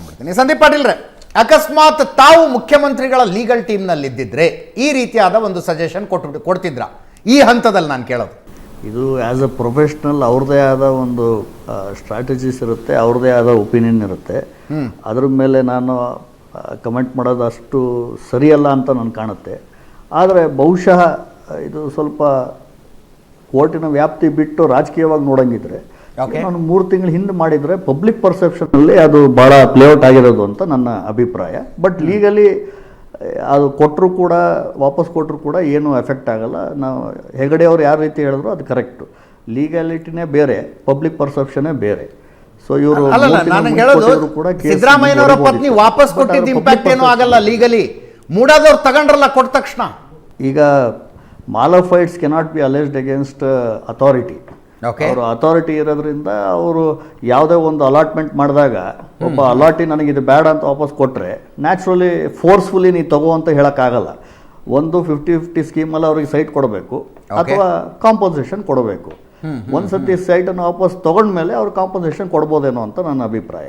ತಗೊಂಡ್ಬಿಡ್ತೀನಿ ಸಂದೀಪ್ ಪಾಟೀಲ್ರೆ ಅಕಸ್ಮಾತ್ ತಾವು ಮುಖ್ಯಮಂತ್ರಿಗಳ ಲೀಗಲ್ ಟೀಮ್ನಲ್ಲಿ ಇದ್ದಿದ್ರೆ ಈ ರೀತಿಯಾದ ಒಂದು ಸಜೆಷನ್ ಕೊಟ್ಟು ಕೊಡ್ತಿದ್ರ? ಈ ಹಂತದಲ್ಲಿ ನಾನು ಕೇಳೋದು. ಇದು ಆ್ಯಸ್ ಅ ಪ್ರೊಫೆಷ್ನಲ್ ಅವ್ರದ್ದೇ ಆದ ಒಂದು ಸ್ಟ್ರಾಟಜೀಸ್ ಇರುತ್ತೆ ಅವ್ರದ್ದೇ ಆದ ಒಪಿನಿಯನ್ ಇರುತ್ತೆ. ಅದ್ರ ಮೇಲೆ ನಾನು ಕಮೆಂಟ್ ಮಾಡೋದು ಅಷ್ಟು ಸರಿಯಲ್ಲ ಅಂತ ನನಗೆ ಕಾಣುತ್ತೆ. ಆದರೆ ಬಹುಶಃ ಇದು ಸ್ವಲ್ಪ ಕೋರ್ಟಿನ ವ್ಯಾಪ್ತಿ ಬಿಟ್ಟು ರಾಜಕೀಯವಾಗಿ ನೋಡಂಗಿದ್ರೆ. ನಾನು ಮೂರು ತಿಂಗಳ ಹಿಂದೆ ಮಾಡಿದರೆ ಪಬ್ಲಿಕ್ ಪರ್ಸೆಪ್ಷನಲ್ಲಿ ಅದು ಭಾಳ ಪ್ಲೇಔಟ್ ಆಗಿರೋದು ಅಂತ ನನ್ನ ಅಭಿಪ್ರಾಯ. ಬಟ್ ಲೀಗಲಿ ಅದು ಕೊಟ್ಟರು ಕೂಡ ವಾಪಸ್ ಕೊಟ್ಟರು ಕೂಡ ಏನು ಎಫೆಕ್ಟ್ ಆಗಲ್ಲ. ನಾವು ಹೆಗಡೆ ಅವ್ರು ಯಾವ ರೀತಿ ಹೇಳಿದ್ರು ಅದು ಕರೆಕ್ಟು ಲೀಗಾಲಿಟಿನೇ ಬೇರೆ ಪಬ್ಲಿಕ್ ಪರ್ಸೆಪ್ಷನೇ ಬೇರೆ. ಸೊ ಇವರು ಸಿದ್ದರಾಮಯ್ಯನವರ ಪತ್ನಿ ವಾಪಸ್ ಕೊಟ್ಟಿದ್ದ ಇಂಪ್ಯಾಕ್ಟ್ ಏನೂ ಆಗಲ್ಲ ಲೀಗಲಿ ಮೂಡಾದವ್ರು ತಗೊಂಡ್ರಲ್ಲ ಕೊಟ್ಟ ತಕ್ಷಣ. ಈಗ mala fides cannot be alleged against authority. ಅವರು ಅಥಾರಿಟಿ ಇರೋದ್ರಿಂದ ಅವರು ಯಾವುದೇ ಒಂದು ಅಲಾಟ್ಮೆಂಟ್ ಮಾಡಿದಾಗ ಒಬ್ಬ ಅಲಾಟಿ ನನಗೆ ಇದು ಬೇಡ ಅಂತ ವಾಪಸ್ ಕೊಟ್ಟರೆ ನ್ಯಾಚುರಲಿ ಫೋರ್ಸ್ಫುಲಿ ನೀ ತಗೋ ಅಂತ ಹೇಳೋಕ್ಕಾಗಲ್ಲ. ಒಂದು ಫಿಫ್ಟಿ ಫಿಫ್ಟಿ ಸ್ಕೀಮಲ್ಲಿ ಅವ್ರಿಗೆ ಸೈಟ್ ಕೊಡಬೇಕು ಅಥವಾ ಕಾಂಪೋಸಿಷನ್ ಕೊಡಬೇಕು. ಒಂದು ಸತಿ ಸೈಟನ್ನು ವಾಪಸ್ ತಗೊಂಡ್ಮೇಲೆ ಅವ್ರು ಕಾಂಪೋಸಿಷನ್ ಕೊಡ್ಬೋದೇನೋ ಅಂತ ನನ್ನ ಅಭಿಪ್ರಾಯ.